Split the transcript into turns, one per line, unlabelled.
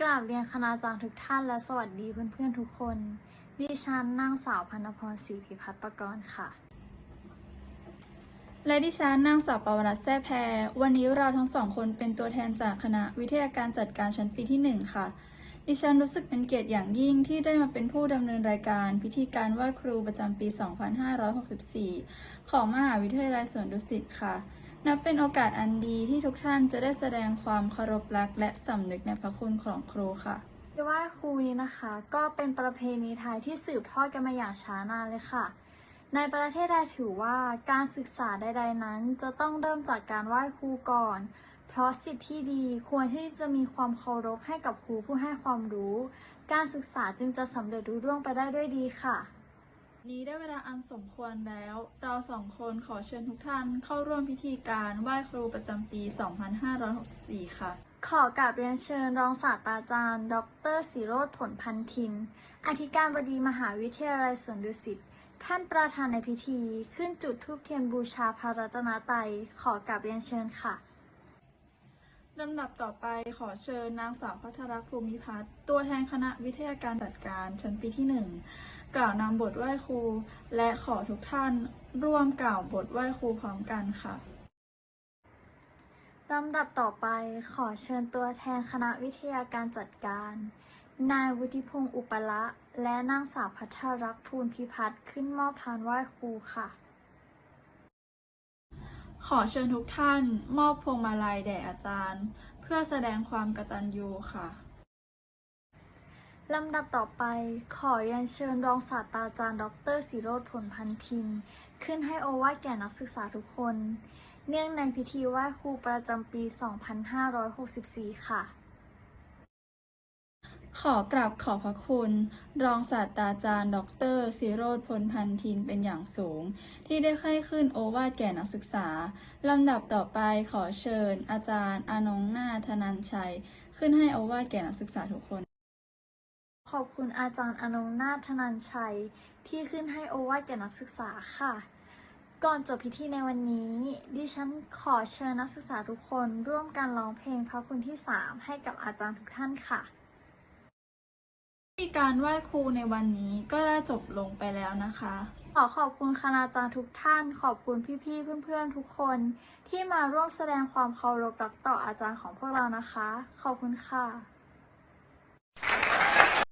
กราบเรียนคณาจารย์ทุกท่านและสวัสดีเพื่อนๆทุกคน ดิฉันนางสาวพันพรศรีพิพัฒน์ประกรณ์ค่ะ
และดิฉันนางสาวปวรัตแซ่แพร วันนี้เราทั้งสองคนเป็นตัวแทนจากคณะวิทยาการจัดการชั้นปีที่ 1 ค่ะ ดิฉันรู้สึกเป็นเกียรติอย่างยิ่งที่ได้มาเป็นผู้ดำเนินรายการ พิธีการไหว้ครูประจำปี 2564 ของมหาวิทยาลัยสวนดุสิตค่ะ นับเป็นโอกาสอันดีที่ทุกท่านจะได้แสดงความเคารพรัก และสำนึกในพระคุณของครูค่ะ
ไหว้ครูนี้นะคะ ก็เป็นประเพณีไทยที่สืบทอดกันมาอย่างช้านานเลยค่ะ ในประเทศไทยถือว่าการศึกษาใด ๆ นั้น จะต้องเริ่มจากการไหว้ครูก่อน เพราะสิทธิที่ดีควรที่จะมีความเคารพให้กับครูผู้ให้ความรู้ การศึกษาจึงจะสำเร็จรุ่ร่วงไปได้ด้วยดีค่ะ
นี้ได้เวลาอันสมควรแล้ว เราสองคนขอเชิญทุกท่านเข้าร่วมพิธีการไหว้ครูประจำปี 2564 ค่ะ
ขอกราบเรียนเชิญรองศาสตราจารย์ ดรศิโรธผลพันธิน อธิการบดีมหาวิทยาลัยสวนดุสิต ท่านประธานในพิธีขึ้นจุดธูปเทียนบูชาพระรัตนตรัยขอกราบเรียนเชิญค่ะ
ลำดับต่อไปขอเชิญนางสาวพัทรภูมิพัฒน์ตัวแทนคณะวิทยาการจัดการชั้นปีที่หนึ่งกล่าวนำบทไหว้ครู และขอทุกท่านร่วมกล่าวบทไหว้ครูพร้อมกันค่ะ
ลำดับต่อไปขอเชิญตัวแทนคณะวิทยาการจัดการ นายวุฒิพงศ์อุปละ และนางสาวพัทรรักษ์ภูลพิพัฒน์ขึ้นมอบพานไหว้ครูค่ะ
ขอเชิญทุกท่านมอบพวงมาลัยแด่อาจารย์ เพื่อแสดงความกตัญญูค่ะ
ลำดับต่อไปขอเรียนเชิญรองศาสตราจารย์ ดรศิโรธผลพันธิน ขึ้นให้โอวาทแก่นักศึกษาทุกคน เนื่องในพิธีไหว้ครูประจำปี 2564 ค่ะ
ขอกราบขอบพระคุณ รองศาสตราจารย์ ดรศิโรธพลพันธินเป็นอย่างสูง ที่ได้ให้ขึ้นโอวาทแก่นักศึกษา ลำดับต่อไปขอเชิญ อาจารย์ อนงนาถนันชัย ขึ้นให้โอวาทแก่นักศึกษาทุกคน
ขอบคุณอาจารย์อนงนาธนันชัย ที่ขึ้นให้โอวาทแก่นักศึกษาค่ะ ก่อนจบพิธีในวันนี้ ดิฉันขอเชิญนักศึกษาทุกคน ร่วมกันร้องเพลงพระคุณที่ 3 ให้กับอาจารย์ทุกท่านค่ะ
การไหว้ครูในวันนี้ก็ได้จบลงไปแล้วนะคะ
ขอขอบคุณคณาจารย์ทุกท่าน ขอบคุณพี่ๆเพื่อนๆทุกคน ที่มาร่วมแสดงความเคารพรักต่ออาจารย์ของพวกเรานะคะ ขอบคุณค่ะ